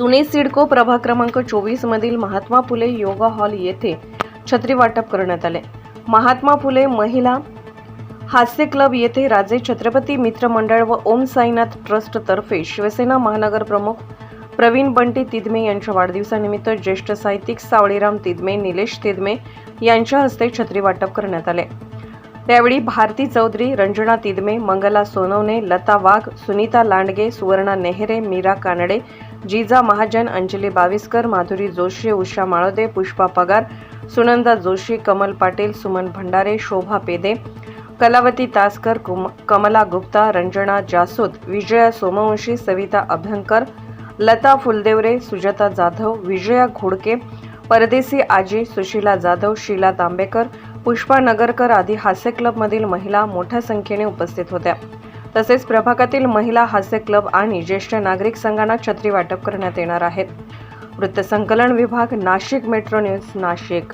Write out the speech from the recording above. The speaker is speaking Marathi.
जुने सिडको प्रभाग क्रमांक चोवीस मधील महात्मा फुले योगा हॉल येथे छत्री वाटप करण्यात आले. महात्मा फुले महिला हास्य क्लब येथे राजे छत्रपती मित्र मंडळ व ओम साईनाथ ट्रस्ट तर्फे शिवसेना महानगर प्रमुख प्रवीण बंटी तिदमे यांच्या वाढदिवसानिमित्त ज्येष्ठ साहित्यिक सावळीराम तिदमे निलेश तिदमे यांच्या हस्ते छत्री वाटप करण्यात आले. त्यावेळी भारती चौधरी रंजना तिदमे मंगला सोनवणे लता वाघ सुनीता लांडगे सुवर्णा नेहरे मीरा कानडे जिजा महाजन अंजली बाविस्कर माधुरी जोशी उषा माळोदे पुष्पा पगार सुनंदा जोशी कमल पाटील सुमन भंडारे शोभा पेदे कलावती तासकर कुम कमला गुप्ता रंजना जासूद विजया सोमवंशी सविता अभ्यंकर लता फुलदेवरे सुजाता जाधव विजया घोडके परदेसी आजी सुशीला जाधव शीला तांबेकर पुष्पा नगरकर आदी हास्य क्लबमधील महिला मोठ्या संख्येने उपस्थित होत्या. तसेच प्रभागातील महिला हास्य क्लब आणि ज्येष्ठ नागरिक संघांना छत्री वाटप करण्यात येणार आहेत वृत्तसंकलन विभाग नाशिक मेट्रो न्यूज नाशिक.